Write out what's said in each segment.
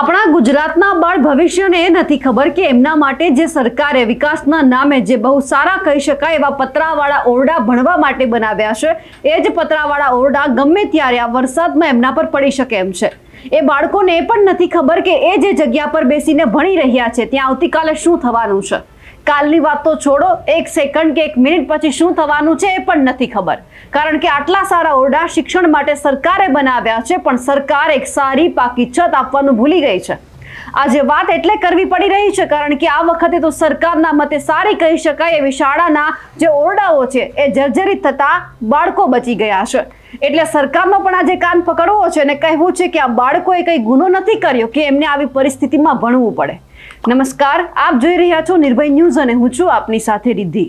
આપણા ગુજરાતના બાળ ભવિષ્યને એ નથી ખબર કે એમના માટે જે સરકારે વિકાસના નામે જે બહુ સારા કહી શકાય એવા પતરાવાળા ઓરડા ભણવા માટે બનાવ્યા છે, એ જ પતરાવાળા ઓરડા ગમે ત્યારે આ વરસાદમાં એમના પર પડી શકે એમ છે. એ બાળકોને એ પણ નથી ખબર કે એ જે જગ્યા પર બેસીને ભણી રહ્યા છે, ત્યાં આવતીકાલે શું થવાનું છે? કાલની વાત તો છોડો, એક સેકન્ડ કે એક મિનિટ પછી શું થવાનું છે એ પણ નથી ખબર. કારણ કે આટલા સારા ઓરડા શિક્ષણ માટે સરકારે બનાવ્યા છે, પણ સરકાર એક સારી પાકી છત આપવાનું ભૂલી ગઈ છે. આજે વાત એટલે કરવી પડી રહી છે, કારણ કે આ વખતે તો સરકારના મતે સારી કહી શકાય એવી શાળાના જે ઓરડાઓ છે, એ જર્જરિત થતા બાળકો બચી ગયા છે. એટલે સરકારનો પણ આજે કાન પકડવો છે અને કહેવું છે કે આ બાળકોએ કંઈ ગુનો નથી કર્યો કે એમને આવી પરિસ્થિતિમાં ભણવું પડે. નમસ્કાર, આપ જોઈ રહ્યા છો નિર્ભય ન્યૂઝ અને હું છું આપની સાથે રિદ્ધિ.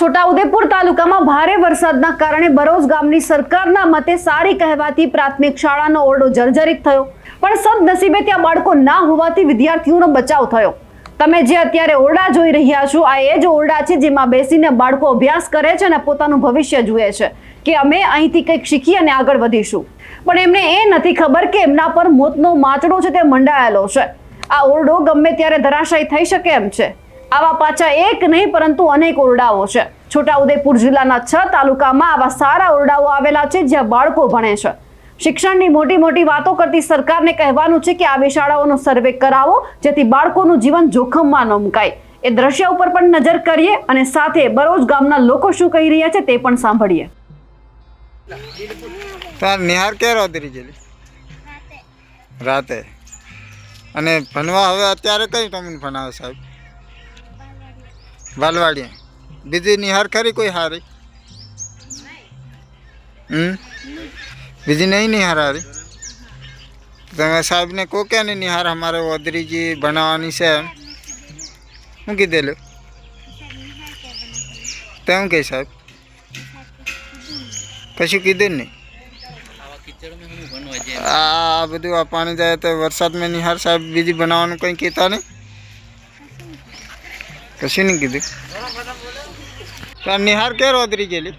છોટાઉદેપુર તાલુકામાં ભારે વરસાદના કારણે બરોજ ગામની સરકારના મતે સારી કહેવાતી પ્રાથમિક શાળાનો ઓરડો જર્જરિત થયો. પણ સદનસીબે ત્યાં બાળકો ના હોવાથી વિદ્યાર્થીઓનો બચાવ થયો. તમે જે અત્યારે ઓરડા જોઈ રહ્યા છો, આ એ જ ઓરડા છે જેમાં બેસીને બાળકો અભ્યાસ કરે છે અને પોતાનું ભવિષ્ય જુએ છે કે અમે અહીંથી કંઈક શીખી અને આગળ વધીશું. પણ એમને એ નથી ખબર કે એમના પર મોતનો માચડો છે તે મંડાયેલો છે. આ ઓરડો ગમે ત્યારે ધરાશાયી થઈ શકે એમ છે. આવા પાછા એક નહીં, પરંતુ અનેક ઓરડાઓ છે. છોટાઉદેપુર જિલ્લાના છ તાલુકામાં આવા સારા ઓરડાઓ આવેલા છે જ્યાં બાળકો ભણે છે. શિક્ષણની મોટી મોટી વાતો કરતી સરકારને કહેવાનું છે કે આવી શાળાઓનો સર્વે કરાવો, જેથી બાળકોનું જીવન જોખમમાં ન મુકાય. એ દ્રશ્ય ઉપર પણ નજર કરીએ અને સાથે બરોજ ગામના લોકો શું કહી રહ્યા છે તે પણ સાંભળીએ. તાર રાતે. અને ભણવા હવે અત્યારે કઈ તમને ભણાવે સાહેબ? બાલવાડીએ બીજી નિહાર ખરી કોઈ હારી? હમ? બીજી નહીં નિહાર હારી? તમે સાહેબને કહો કે નહીં નિહાર અમારે ઓદરીજી ભણાવવાની છે એમ. શું કીધેલું? તેમ કહે સાહેબ. કશું કીધું નહીં આ બધું આ પાણી જાય તો વરસાદમાં નિહાર સાહેબ બીજી બનાવવાનું કંઈ કહેતા નહીં. કશું નહીં કીધું. તો આ નિહાર ક્યારે ઓદરી ગયેલી?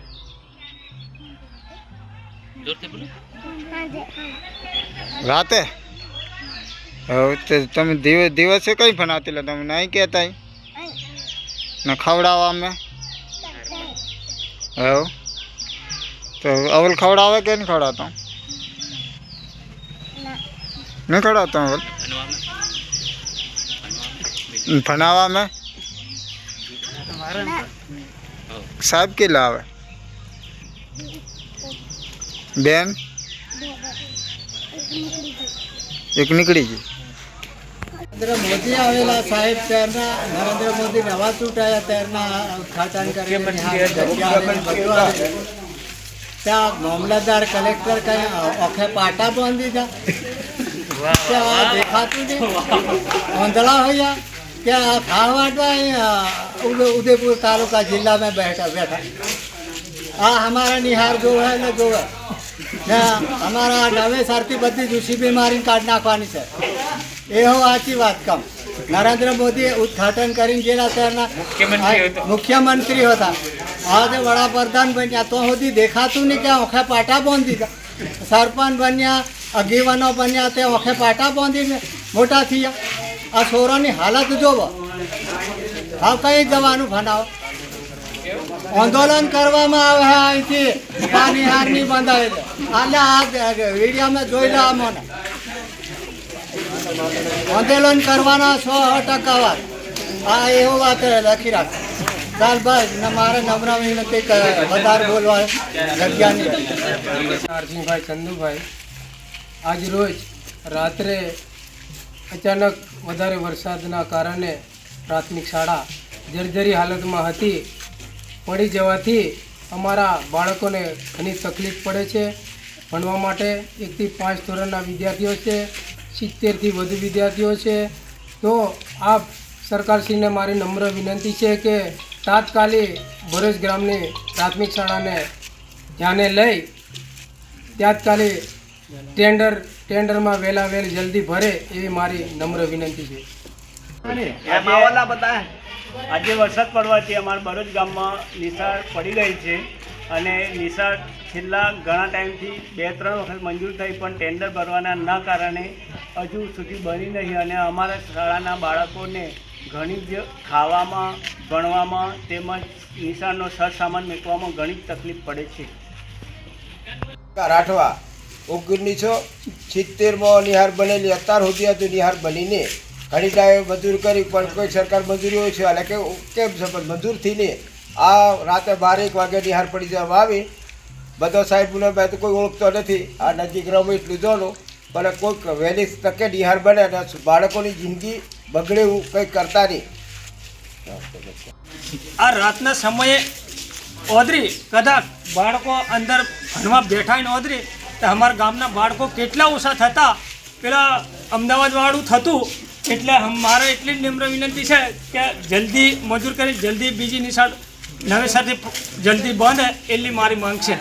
રાતે? હવે તો તમે દિવસ દિવસે કઈ ભણાવતી લે? તમે નહીં કહેતા ને ખવડાવવા અમે. હવે. તો અવલ ખવડાવે કે નહીં ખવડાવતો? નહીં ખવડાવતો અવલ ભણાવવા મેં સાહેબ કે લાવે બેન એક નીકળી ગઈ નરેન્દ્ર મોદી આવેલા સાહેબ ત્યારના નરેન્દ્ર મોદી નવા ચૂંટાયા ત્યારના ઉદઘાટન કરીને જગ્યા આવીને બધું આવેલું. ત્યાં મામલતદાર કલેક્ટર કઈ ઓખે પાટા બાંધી દીધા ત્યાં આ દેખાતું નહીં ઓંધળા હોયા કે આ ખાણ વાટવા અહીંયા ઉદ- ઉદયપુર તાલુકા જિલ્લામાં બેઠા બેઠા આ हमारा નિહાર જોવે ને જોવે ને અમારા નવે સારથી બધી દૂષી બીમારી કાઢ નાખવાની છે એવો સાચી વાત કમ નરેન્દ્ર મોદી ઉદઘાટન કરીને ગયેલા ત્યારના મુખ્યમંત્રી હતા આજે વડાપ્રધાન બન્યા તો સુધી દેખાતું નહીં કે ઓખે પાટા બાંધી દીધા સરપંચ બન્યા આગેવાનો બન્યા તે ઓખે પાટા બાંધીને મોટા થયા. આ છોરાની હાલત જોવો. હા કઈ જવાનું ભણાવો. આંદોલન કરવામાં આવે છે અહીંથી. પાણી હારની બંધાય છે આલે આ વિડીયામાં જોઈ લો મને આંદોલન કરવાના સો ટકા વાત. આ એવો વાત લખી રાખ. ચાલ બસ મારે નમ્ર વિનંતી વધારે બોલવા જગ્યા નહીં. અર્જુનભાઈ, ચંદુભાઈ. આજ રોજ રાત્રે અચાનક વધારે વરસાદના કારણે પ્રાથમિક શાળા જર્જરી હાલતમાં હતી. પડી જવાથી અમારા બાળકોને ઘણી તકલીફ પડે છે. ભણવા માટે એકથી પાંચ ધોરણના વિદ્યાર્થીઓ છે, સિત્તેરથી વધુ વિદ્યાર્થીઓ છે. તો આપ સરકારશ્રીને મારી નમ્ર વિનંતી છે કે તાત્કાલિક ભરૂચ ગ્રામની પ્રાથમિક શાળાને ધ્યાને લઈ તાત્કાલિક ટેન્ડર ટેન્ડરમાં વહેલા વહેલ જલ્દી ભરે એવી મારી નમ્ર વિનંતી છે. આજે વરસાદ પડવાથી અમારા ભરૂચ ગામમાં નિશાળ પડી ગઈ છે અને નિશાળ છેલ્લા ઘણા ટાઈમથી બે ત્રણ વખત મંજૂર થઈ પણ ટેન્ડર ભરવાના ન કારણે હજુ સુધી બની નહીં અને અમારા શાળાના બાળકોને ઘણી જ ખાવામાં ભણવામાં તેમજ નિશાળનો સરસામાન મૂકવામાં ઘણી જ તકલીફ પડે છે. રાઠવા ઓગણીસો સિત્તેરમાં નિહાર બનેલી, અત્યાર સુધી હતું નિહાર બનીને ઘણી ટાઈમે મજૂર કરી, પણ કોઈ સરકાર મંજૂરી હોય છે. એટલે કે કેમ પણ મંજૂર થઈને આ રાતે બાર એક વાગે નિહાર પડી જવામાં આવી. બધો સાહેબને મેં તો કોઈ ઓળખતો નથી. આ નજીક રમીશ જોનું પણ કોઈક વહેલી તકે નિહાર બને અને બાળકોની જિંદગી બગડે એવું કંઈ કરતા નહીં. આ રાતના સમયે ઓદરી, કદાચ બાળકો અંદર ભણવા બેઠા ને ઓદરી તો અમારા ગામના બાળકો કેટલા ઓછા થતા? પેલા અમદાવાદવાળું થતું. એટલે મારે એટલી જ નિમ્ર વિનંતી છે કે જલ્દી મજૂર કરી, જલ્દી બીજી નિશાળ નવેસરથી જલ્દી બંધ એટલી મારી માંગ છે.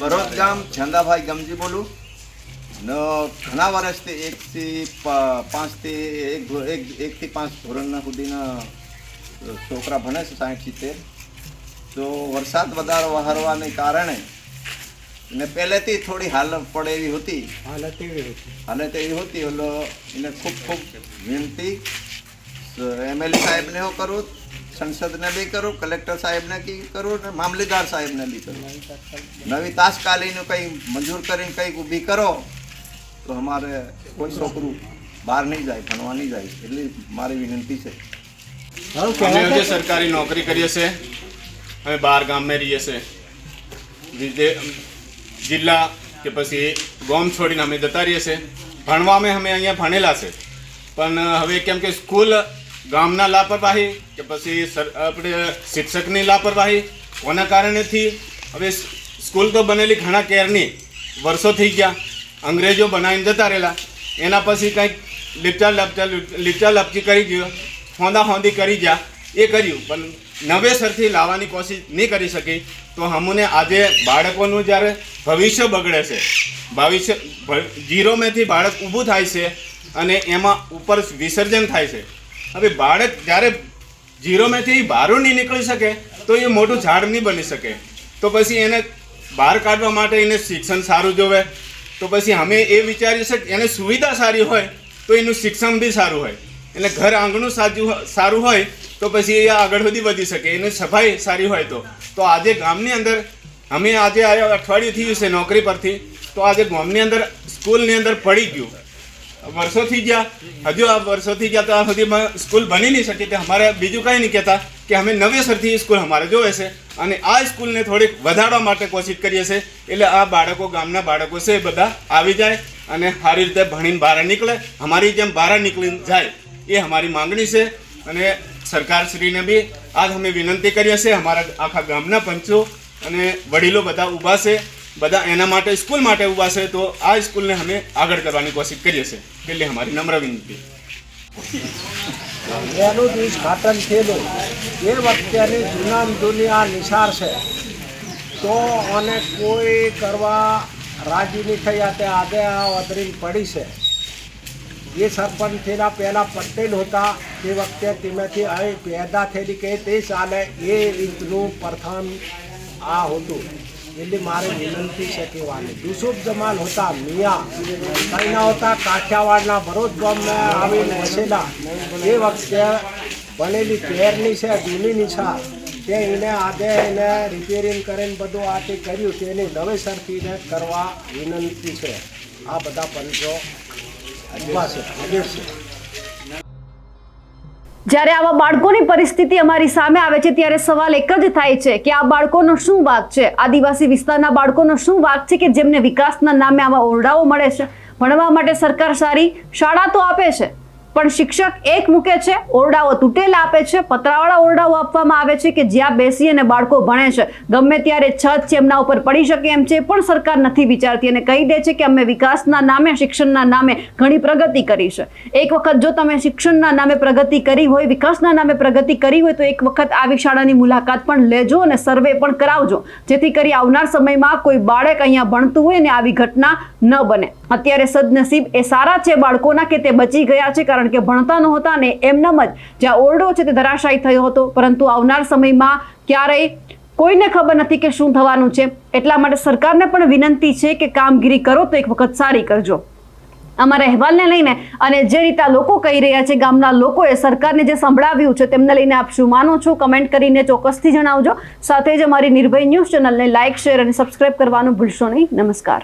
બરોદ ગામ, છંદાભાઈ ગમજી બોલું. ન, ઘણા વર્ષથી એકથી પાંચથી એક એક, એકથી પાંચ ધોરણના સુધીના છોકરા ભણે છે સાઠ સિત્તેર. તો વરસાદ વધારે, વહારવાને કારણે ને પહેલેથી થોડી હાલત પડે એવી હતી. હાલત એવી હતી. હાલત એવી હતી એટલે એને ખૂબ ખૂબ વિનંતી. એમએલએ સાહેબને હું કરું સંસદને બી કરું કલેક્ટર સાહેબને બી કરું ને મામલેદાર સાહેબને બી કરું. નવી તાસકાલીનું કંઈ મંજૂર કરીને કંઈક ઊભી કરો તો અમારે કોઈ છોકરું બહાર નહીં જાય ભણવા નહીં જાય એટલી મારી વિનંતી છે. અમે જે સરકારી નોકરી કરીએ છીએ. અમે બહાર ગામમાં રહીએ છીએ. વિદે જિલ્લા કે પછી ગામ છોડીને અમે જતા રહીએ છીએ. ભણવા અમે અમે અહીંયા ભણેલા છે. પણ હવે કેમ કે સ્કૂલ ગામના લાપરવાહી કે પછી આપણે શિક્ષકની લાપરવાહી કોના કારણેથી હવે સ્કૂલ તો બનેલી ઘણા કેરની વર્ષો થઈ ગયા. અંગ્રેજો બનાવીને જતા રહેલા. એના પછી કંઈક લીપચા લપચા લીપચા લપચી કરી ગયો. હોંદા હોંદી કરી ગયા. એ કર્યું. પણ નવેસરથી લાવવાની કોશિશ નહીં કરી શકી. તો અમને આજે બાળકોનું જ્યારે ભવિષ્ય બગડે છે, ભવિષ્ય જીરોમાંથી બાળક ઊભું થાય છે અને એમાં ઉપર વિસર્જન થાય છે. હવે બાળક જ્યારે જીરોમાંથી બહાર નહીં નીકળી શકે, તો એ મોટું ઝાડ નહીં બની શકે. તો પછી એને બહાર કાઢવા માટે એને શિક્ષણ સારું જોવે. તો પછી અમે એ વિચારીએ છીએ કે એને સુવિધા સારી હોય, તો એનું શિક્ષણ બી સારું હોય. એટલે ઘર આંગણું સાજું સારું હોય તો પછી એ આગળ સુધી વધી શકે, એની સફાઈ સારી હોય તો. તો આજે ગામની અંદર, અમે આજે અઠવાડિયું થયું છે નોકરી પરથી, તો આજે ગામની અંદર, સ્કૂલની અંદર પડી ગયું. વર્ષો થઈ ગયા, હજુ આ વર્ષો થઈ ગયા તો આ સુધીમાં સ્કૂલ બની નહીં શકી, તે અમારે બીજું કંઈ નહીં કહેતા કે અમે નવેસરથી સ્કૂલ અમારે જોવે છે. અને આ સ્કૂલને થોડીક વધારવા માટે કોશિશ કરીએ છીએ, એટલે આ બાળકો, ગામના બાળકો છે એ બધા આવી જાય અને સારી રીતે ભણીને બહાર નીકળે. અમારી જેમ બહાર નીકળીને જાય, એ અમારી માંગણી છે. અને સરકારશ્રીને બી આજ અમે વિનંતી કરીએ છીએ. અમારા આખા ગામના પંચો અને વડીલો બધા ઊભા છે. બધા એના માટે, સ્કૂલ માટે ઊભા છે. તો આ સ્કૂલને અમે આગળ કરવાની કોશિશ કરીએ છીએ. એટલે અમારી નમ્ર વિનંતી. એનું દિવસ ઘાટન થયેલું. એ વખતેની જૂનામ દુનિયા નિશાળ છે. તો અને કોઈ કરવા રાજી નહીં થયા તે આજે આ વધરીને પડી છે. એ સરપંચ થયેલા પહેલાં પટેલ હતા. તે વખતે તેમાંથી અહીં પેદા થયેલી કે તે ચાલે એ રીતનું પ્રથમ આ હતું. એટલે મારે વિનંતી છે કે વાલે, યુસુફ જમાલ હતા, મિયા, કઈના હતા, કાઠિયાવાડના ભરૂચ ગામમાં આવીને વસેલા એ વખતે બનેલી કેરની છે, જૂનીની છે. તે એને આજે એને રિપેરિંગ કરીને બધું આ તે કર્યું તેની નવેસરથી કરવા વિનંતી છે. આ બધા પંચો જ્યારે આવા બાળકોની પરિસ્થિતિ અમારી સામે આવે છે, ત્યારે સવાલ એક જ થાય છે કે આ બાળકોનો શું વાક છે? આદિવાસી વિસ્તારના બાળકોનો શું વાક છે કે જેમને વિકાસના નામે આવા ઓરડાઓ મળે છે? ભણવા માટે સરકાર સારી શાળા તો આપે છે પણ શિક્ષક એક મૂકે છે, ઓરડાઓ તૂટેલા આપે છે, પતરાવાળા ઓરડાઓ આપવામાં આવે છે કે જ્યાં બેસી અને બાળકો ભણે છે. ગમે ત્યારે છત છે એમના ઉપર પડી શકે એમ છે, પણ સરકાર નથી વિચારતી અને કહી દે છે કે અમે વિકાસના નામે, શિક્ષણના નામે ઘણી પ્રગતિ કરી છે. એક વખત જો તમે શિક્ષણના નામે પ્રગતિ કરી હોય, વિકાસના નામે પ્રગતિ કરી હોય, તો એક વખત આવી શાળાની મુલાકાત પણ લેજો અને સર્વે પણ કરાવજો. જેથી કરી આવનાર સમયમાં કોઈ બાળક અહીંયા ભણતું હોય ને આવી ઘટના ન બને. અત્યારે સદનસીબ એ સારા છે બાળકોના કે તે બચી ગયા છે કારણ કે ભણતા નહોતા ને એમનામ જ જ્યાં ઓરડો છે તે ધરાશાયી થયો હતો. પરંતુ આવનાર સમયમાં ક્યારેય કોઈને ખબર નથી કે શું થવાનું છે. એટલા માટે સરકારને પણ વિનંતી છે કે કામગીરી કરો તો એક વખત સારી કરજો. અમારા અહેવાલને લઈને અને જે રીતે લોકો કહી રહ્યા છે, ગામના લોકોએ સરકારને જે સંભળાવ્યું છે તેમને લઈને આપ શું માનો છો? કમેન્ટ કરીને ચોક્કસથી જણાવજો. સાથે જ અમારી નિર્ભય ન્યૂઝ ચેનલને લાઇક શેર અને સબસ્ક્રાઇબ કરવાનું ભૂલશો નહીં. નમસ્કાર.